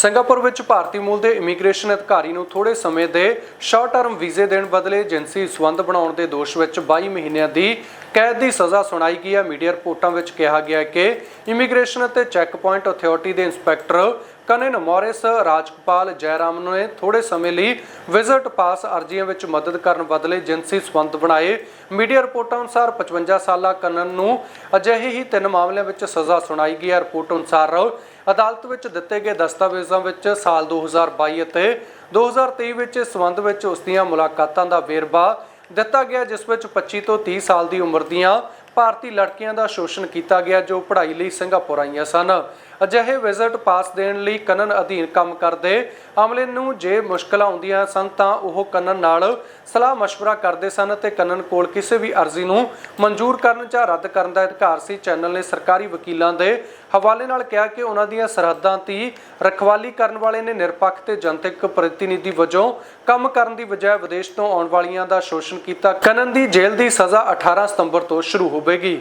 Singapore ਵਿੱਚ ਭਾਰਤੀ ਮੂਲ ਦੇ ਇਮੀਗ੍ਰੇਸ਼ਨ ਅਧਿਕਾਰੀ ਨੂੰ ਥੋੜੇ ਸਮੇਂ ਦੇ ਸ਼ਾਰਟ ਟਰਮ ਵੀਜ਼ੇ ਦੇਣ ਬਦਲੇ ਜਿਨਸੀ ਸੰਬੰਧ ਬਣਾਉਣ ਦੇ ਦੋਸ਼ ਵਿੱਚ 22 ਮਹੀਨਿਆਂ ਦੀ ਕੈਦ ਦੀ ਸਜ਼ਾ ਸੁਣਾਈ ਗਈ ਹੈ। ਮੀਡੀਆ ਰਿਪੋਰਟਾਂ ਵਿੱਚ ਕਿਹਾ ਗਿਆ ਕਿ ਇਮੀਗ੍ਰੇਸ਼ਨ ਅਤੇ ਚੈੱਕ ਪੁਆਇੰਟ ਅਥਾਰਟੀ ਦੇ ਇੰਸਪੈਕਟਰ ਕਨਨ ਮੋਰਿਸ ਰਾਜਕਪਾਲ ਜੈਰਾਮ ਨੇ ਥੋੜੇ ਸਮੇਂ ਲਈ ਵਿਜ਼ਿਟ ਪਾਸ ਅਰਜ਼ੀਆਂ ਵਿੱਚ ਮਦਦ ਕਰਨ ਬਦਲੇ ਜਿਨਸੀ ਸਬੰਧ ਬਣਾਏ। ਮੀਡੀਆ ਰਿਪੋਰਟਾਂ ਅਨੁਸਾਰ 55 ਸਾਲਾ ਕਨਨ ਨੂੰ ਅਜਿਹੇ ਹੀ ਤਿੰਨ ਮਾਮਲਿਆਂ ਵਿੱਚ ਸਜ਼ਾ ਸੁਣਾਈ ਗਈ ਹੈ। ਰਿਪੋਰਟ ਅਨੁਸਾਰ ਅਦਾਲਤ ਵਿੱਚ ਦਿੱਤੇ ਗਏ ਦਸਤਾਵੇਜ਼ਾਂ ਵਿੱਚ ਸਾਲ 2022 ਅਤੇ 2023 ਵਿੱਚ ਇਸ ਸੰਬੰਧ ਵਿੱਚ ਉਸ ਦੀਆਂ ਮੁਲਾਕਾਤਾਂ ਦਾ ਵੇਰਵਾ ਦਿੱਤਾ ਗਿਆ, ਜਿਸ ਵਿੱਚ 25 ਤੋਂ 30 ਸਾਲ ਦੀ ਉਮਰ ਦੀਆਂ ਭਾਰਤੀ ਲੜਕੀਆਂ ਦਾ ਸ਼ੋਸ਼ਣ ਕੀਤਾ ਗਿਆ, ਜੋ ਪੜ੍ਹਾਈ ਲਈ ਸਿੰਗਾਪੁਰ ਆਈਆਂ ਸਨ। ਅਜਿਹੇ ਵਿਜ਼ਟ ਪਾਸ ਦੇਣ ਲਈ ਕੰਨਨ ਅਧੀਨ ਕੰਮ ਕਰਦੇ। ਅਮਲੇ ਨੂੰ ਜੇ ਮੁਸ਼ਕਲਾਂ ਆਉਂਦੀਆਂ ਸਨ ਤਾਂ ਉਹ ਕਨਨ ਨਾਲ ਸਲਾਹ مشਵਰਾ ਕਰਦੇ ਸਨ ਅਤੇ ਕਨਨ ਕੋਲ ਕਿਸੇ ਵੀ ਅਰਜ਼ੀ ਨੂੰ ਮਨਜ਼ੂਰ ਕਰਨ ਜਾਂ ਰੱਦ ਕਰਨ ਦਾ ਅਧਿਕਾਰ ਸੀ। ਚੈਨਲ ਨੇ ਸਰਕਾਰੀ ਵਕੀਲਾਂ ਦੇ ਹਵਾਲੇ ਨਾਲ ਕਿਹਾ ਕਿ ਉਹਨਾਂ ਦੀਆਂ ਸਰਹੱਦਾਂ ਦੀ ਰਖਵਾਲੀ ਕਰਨ ਵਾਲੇ ਨੇ ਨਿਰਪੱਖ ਤੇ ਜਨਤਕ ਪ੍ਰਤੀਨਿਧੀ ਵਜੋਂ ਕੰਮ ਕਰਨ ਦੀ ਬਜਾਏ ਵਿਦੇਸ਼ ਤੋਂ ਆਉਣ ਵਾਲੀਆਂ ਦਾ ਸ਼ੋਸ਼ਣ ਕੀਤਾ। ਕਨਨ ਦੀ ਜੇਲ੍ਹ ਦੀ ਸਜ਼ਾ 18 ਸਤੰਬਰ ਤੋਂ ਸ਼ੁਰੂ ਹੋਵੇਗੀ।